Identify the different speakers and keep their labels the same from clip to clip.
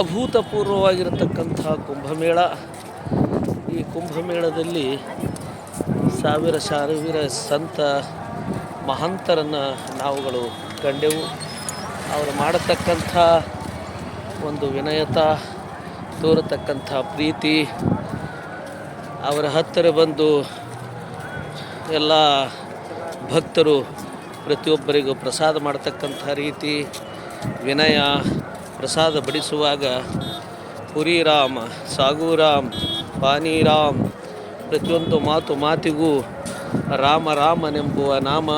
Speaker 1: ಅಭೂತಪೂರ್ವವಾಗಿರತಕ್ಕಂಥ ಕುಂಭಮೇಳ. ಈ ಕುಂಭಮೇಳದಲ್ಲಿ ಸಾವಿರ ಸಾವಿರ ಸಂತ ಮಹಂತರನ್ನು ನಾವುಗಳು ಕಂಡೆವು. ಅವರು ಮಾಡತಕ್ಕಂಥ ಒಂದು ವಿನಯತ, ತೋರತಕ್ಕಂಥ ಪ್ರೀತಿ, ಅವರ ಹತ್ತಿರ ಬಂದು ಎಲ್ಲ ಭಕ್ತರು ಪ್ರತಿಯೊಬ್ಬರಿಗೂ ಪ್ರಸಾದ ಮಾಡತಕ್ಕಂಥ ರೀತಿ, ವಿನಯ ಪ್ರಸಾದ ಬಡಿಸುವಾಗ ಪುರಿರಾಮ್, ಸಾಗುರಾಮ್, ಪಾನಿರಾಮ್, ಪ್ರತಿಯೊಂದು ಮಾತು ಮಾತಿಗೂ ರಾಮ ರಾಮನೆಂಬುವ ನಾಮ.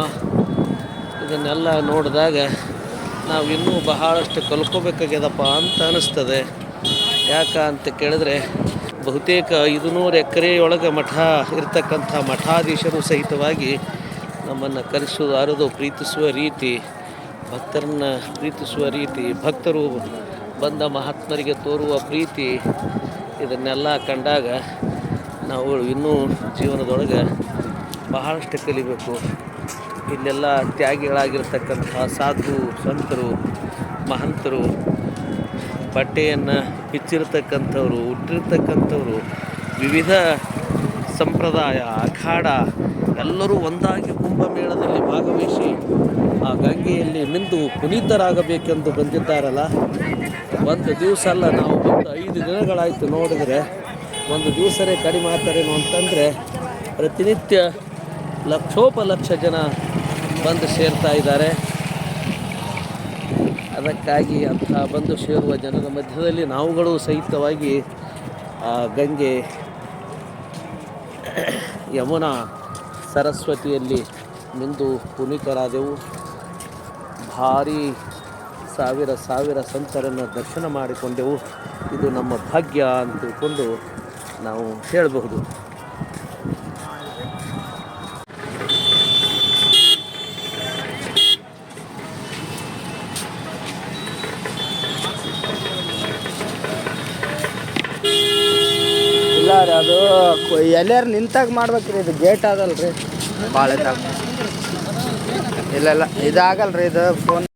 Speaker 1: ಇದನ್ನೆಲ್ಲ ನೋಡಿದಾಗ ನಾವು ಇನ್ನೂ ಬಹಳಷ್ಟು ಕಲ್ಕೋಬೇಕಾಗ್ಯದಪ್ಪ ಅಂತ ಅನ್ನಿಸ್ತದೆ ಯಾಕ ಅಂತ ಕೇಳಿದ್ರೆ ಬಹುತೇಕ ಐದುನೂರು ಎಕರೆಯೊಳಗೆ ಮಠ ಇರ್ತಕ್ಕಂಥ ಮಠಾಧೀಶರು ಸಹಿತವಾಗಿ ನಮ್ಮನ್ನು ಕರೆಸುವುದು ಅರಿದು ಪ್ರೀತಿಸುವ ರೀತಿ ಭಕ್ತರನ್ನು ಪ್ರೀತಿಸುವ ರೀತಿ, ಭಕ್ತರು ಬಂದ ಮಹಾತ್ಮರಿಗೆ ತೋರುವ ಪ್ರೀತಿ ಇದನ್ನೆಲ್ಲ ಕಂಡಾಗ ನಾವು ಇನ್ನೂ ಜೀವನದೊಳಗೆ ಬಹಳಷ್ಟು ಕಲಿಬೇಕು. ಇಲ್ಲೆಲ್ಲ ತ್ಯಾಗಿಗಳಾಗಿರ್ತಕ್ಕಂಥ ಸಾಧು ಸಂತರು, ಮಹಂತರು, ಬಟ್ಟೆಯನ್ನು ಬಿಚ್ಚಿರ್ತಕ್ಕಂಥವ್ರು ಹುಟ್ಟಿರ್ತಕ್ಕಂಥವ್ರು ವಿವಿಧ ಸಂಪ್ರದಾಯ, ಅಖಾಡ ಎಲ್ಲರೂ ಒಂದಾಗಿ ಗಂಗೆಯಲ್ಲಿ ಮಿಂದು ಪುನೀತರಾಗಬೇಕೆಂದು ಬಂದಿದ್ದಾರಲ್ಲ, ಒಂದು ದಿವಸ ಅಲ್ಲ ನಾವು ಬಂದು ಐದು ದಿನಗಳಾಯಿತು ನೋಡಿದ್ರೆ, ಒಂದು ದಿವಸನೇ ಕಡಿಮೆ ಆತರೇನು ಅಂತಂದರೆ ಪ್ರತಿನಿತ್ಯ ಲಕ್ಷೋಪಲಕ್ಷ ಜನ ಬಂದು ಸೇರ್ತಾ ಇದ್ದಾರೆ. ಅದಕ್ಕಾಗಿ ಅಂಥ ಬಂದು ಸೇರುವ ಜನರ ಮಧ್ಯದಲ್ಲಿ ನಾವುಗಳು ಸಹಿತವಾಗಿ, ಆ, ಗಂಗೆ, ಯಮುನಾ, ಸರಸ್ವತಿಯಲ್ಲಿ ಮಿಂದು ಪುನೀತರಾದೆವು. ಭಾರಿ ಸಾವಿರ ಸಾವಿರ ಸಂತರನ್ನು ದರ್ಶನ ಮಾಡಿಕೊಂಡೆವು. ಇದು ನಮ್ಮ ಭಾಗ್ಯ ಅಂತ ನಾವು ಹೇಳಬಹುದು.
Speaker 2: ಇಲ್ಲ ರೀ ಅದು ಎಲ್ಲಾರು ನಿಂತಾಗ ಮಾಡ್ಬೇಕ್ರಿ, ಇದು ಗೇಟ್ ಅದಲ್ರಿ. ಭಾಳ ಇಲ್ಲ ಇಲ್ಲ ಇದಾಗಲ್ರಿ ಇದು ಫೋನ್